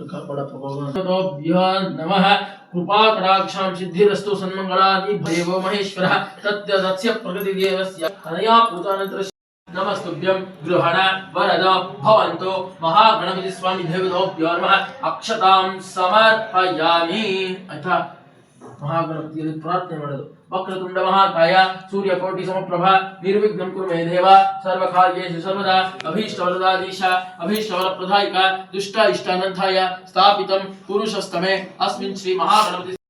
भगवतोभ्यो नमः कृपाकटाक्षां सिद्धिरस्तु सन्मङ्गलानि देवो महेश्वरः तस्य प्रकृतिदेवस्य अनया पूतानन्तरस्य नमस्तुभ्यं गृहण वरद भवन्तो महागणपति स्वामी देवतोभ्यो नमः अक्षतां समर्पयामि अथ ಮಹಾಗಣಪತಿಯಲ್ಲಿ ಪ್ರಾರ್ಥನೆ ಮಾಡೋದು ವಕ್ರತುಂಡ ಮಹಾಕಾಯ ಸೂರ್ಯಕೋಟಿ ಸಮಪ್ರಭ ನಿರ್ವಿಘ್ನಂ ಕುರು ಮೇ ದೇವ ಸರ್ವ ಕಾರ್ಯೇಷು ಸರ್ವದಾ ಅಭೀಷ್ಟ ವರದಾಧೀಶ ಅಭೀಷ್ಟ ವರ ಪ್ರದಾಯಕ ದುಷ್ಟ ಇಷ್ಟಾನಂತಾಯ ಸ್ಥಾಪಿತಂ ಪುರುಷಸ್ತಮೆ ಅಸ್ಮಿನ್ ಶ್ರೀ ಮಹಾಗಣಪತಿ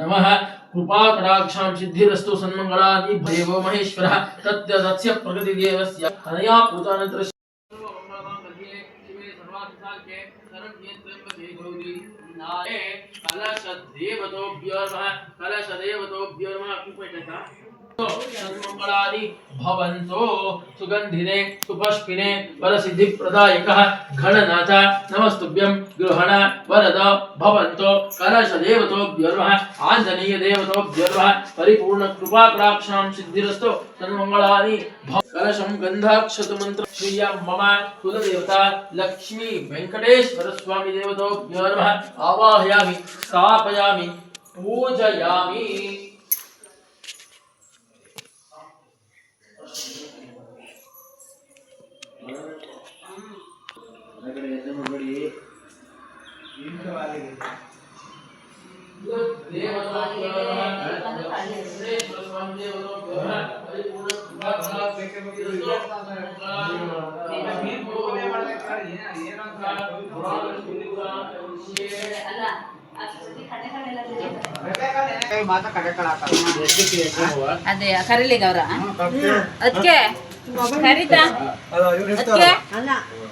नमः। कृपाकटाक्षां सिद्धिरस्तु सन्मङ्गलानि देवो महेश्वरः। तस्य प्रकृतिदेवस्य अनया पूतानन्तरस्य कलशदेवतोभ्यो नमः। कलशदेवतोभ्यो नमः। सन्मङ्गलानि भवन्तो सुगन्धिने सुपुष्पिने वरसिद्धिप्रदायकः गणनाथ नमस्तुभ्यं गृहण, वरद, भवन्तो कलशदेवतोभ्यो नमः आञ्जनेयदेवतोभ्यो सिद्धिरस्तु सन्मङ्गलानि भव कलशं गन्धाक्षतमन्त्र श्रिया मम कुलदेवता लक्ष्मी वेङ्कटेश्वर स्वामी देवतोभ्यो आवाहयामि, स्थापयामि, पूजयामि। ಹೊರಗಡೆ ಎದ್ದಬೇಡಿ ಅದೇ ಕರೀಲಿಗ ಅವರ ಅದಕ್ಕೆ ಕರೀತಾ? ಅದಕ್ಕೆ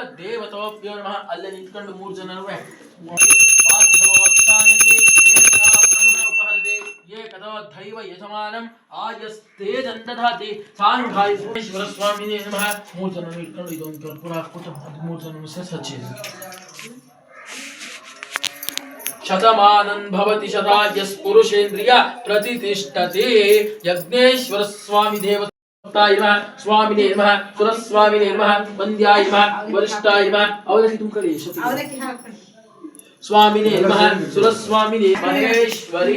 ಕುಲ ದೇವತೋಭ್ಯೋ ನಮಃ ಅಲ್ಲೇ ನಿಂತ್ಕೊಂಡು ಮೂರು ಜನರು ದೈವ ಯಜಮಾನಂ ಆಯಸ್ತೇಜಂತಧಾತಿ ಸಾನುಭಾಯಿಶ್ವರ ಸ್ವಾಮಿನೇ ನಮಃ ಮೂರು ಜನರು ಇಟ್ಕೊಂಡು ಇದೊಂದು ಕರ್ಪೂರ ಹಾಕ್ಬಿಟ್ಟು ಮೂರು ಜನ ಸಚ್ಚಿದ್ರು ಶತಮಾನನ್ ಭವತಿ ಶತಾಯಸ್ ಪುರುಷೇಂದ್ರಿಯ ಪ್ರತಿಷ್ಠತೆ ಯಜ್ಞೇಶ್ವರ भक्ताय नमः स्वामिने नमः सुरस्वामिने नमः वन्द्याय नमः वरिष्ठाय नमः अवदति तुम करिए अवदति हाँ स्वामिने नमः सुरस्वामिने महेश्वरि।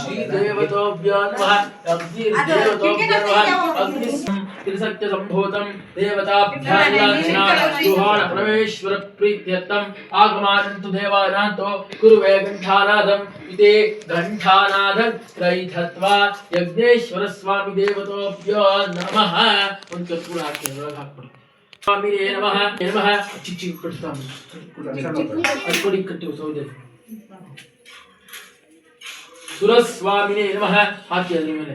श्री देवताभ्यां नमः अग्निर्देवताभ्यां नमः अग्निः त्रिसत्यसम्भूतम् देवताभ्यासुहाणप्रवेश्वरप्रीत्यर्थम् आगमानन्तु देवानान्तो कुरुवे गण्ठानादम् इति गण्ठानादग्रैथत्वा यज्ञेश्वरस्वामिदेवतोभ्यो नमः। स्वामिने नमः नमः। चिच्चि कट्टामि अल्पडि कट्टि सौदे सुरस्वामिने नमः। हाकि अदर ಮೇಲೆ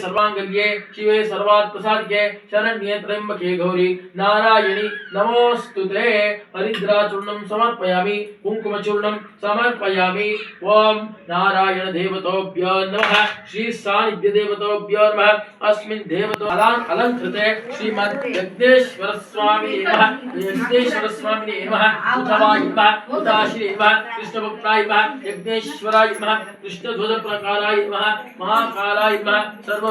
सर्वाङ्गल्ये शिवे सर्वात्प्रसाद्ये शरण्ये त्र्यम्बके गौरी, नारायणी नमोस्तु ते। हरिद्राचूर्णं समर्पयामि, कुङ्कुमचूर्णं समर्पयामि। ॐ नारायणदेवतोभ्यो नमः श्रीसान्निध्यदेवतोभ्यो नम। अस्मिन् देवतो अलङ्कृते श्रीमद् यज्ञेश्वरस्वामिने नमः यज्ञेश्वरस्वामिने नमः, उद्धवाय नमः उदाश्री नमः, कृष्णभक्ताय नमः, यज्ञेश्वराय नमः, कृष्णध्वजप्रकाराय नमः, महाकालाय नमः, सर्व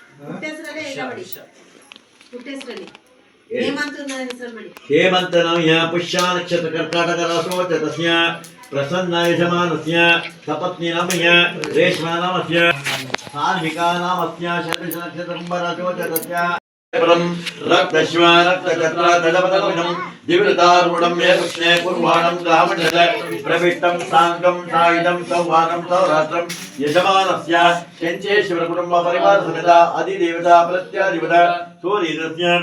హేమంతనం యా పుష్యా నక్షత్ర కర్కాటక రాశోచ తస్య ప్రసన్న యజమానస్య సపత్నినామయ రేష్మానామస్య ధార్మికానామస్య షడ్విష నక్షత్రంబరాశోచ यः पुष्या नक्षत्र कर्काटक राशो च तस्य प्रसन्नायजमानस्य सपत्नीनां यः रेश्मानामस्य सान्विकानामस्य शतविष नक्षत्र कुम्भराशो च तस्य परं रक्तश्व रक्तचक्र दलपदमिदं दिव्यतारूढं मे कृष्णे कुर्वाणं ग्रामणद प्रविष्टं साङ्गं सायुधं सौवानं सौरात्रं यजमानस्य चञ्चेश्वरकुटुम्बपरिवारसमेता अधिदेवता प्रत्याधिपता सूर्यस्य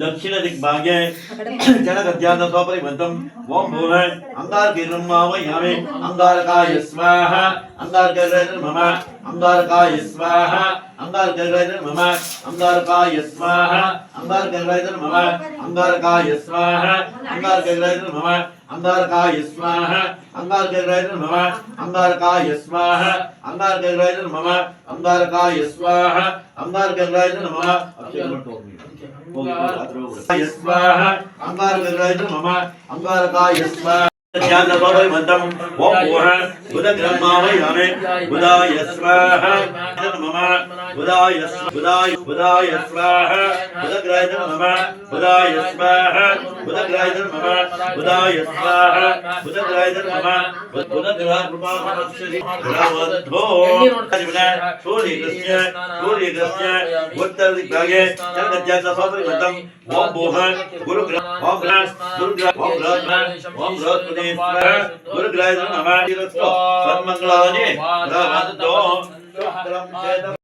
दक्षिणदिग्भागे जनगद्यान्न स्वपरिबद्धम् ॐ भूः अङ्गारकीर्णं मावयामि अङ्गारकाय स्वाहा अङ्गारकर्गैर् मम अङ्गारकाय स्वाहा अङ्गारकर्गैर् मम अङ्गारकाय स्वाहा अङ्गारकर्गैर् मम अङ्गारकाय स्वाहा अङ्गारकर्गैर् मम अङ्गारकाय स्वाहा अङ्गारकर्गैर् मम अङ्गारकाय स्वाहा अङ्गारकर्गैर् मम अङ्गारकाय स्वाहा अङ्गारकर्गैर् मम अंगारकाय स्वाहा अंगारकाय मम अंगारकाय स्वाहा ध्यानभवन्तं ॐ भूः बुधग्रह्मावयामि बुधाय स्वाहा मम बुधाय बुधाय बुधाय स्वाहा बुधग्राय मम बुधाय स्वाहा बुधग्राय मम बुधाय स्वाहा बुधग्राय मम बुधग्रह कृपामक्षरि भवद्धो सूर्यस्य सूर्यस्य उत्तरदिग्भागे जगद्यास्य स्वपरिबद्धम् ॐ भूः गुरुग्रह ॐ ग्रह गुरुग्रह ॐ ग्रह ॐ बृहस्पति स्वाहा गुरुग्रह नमः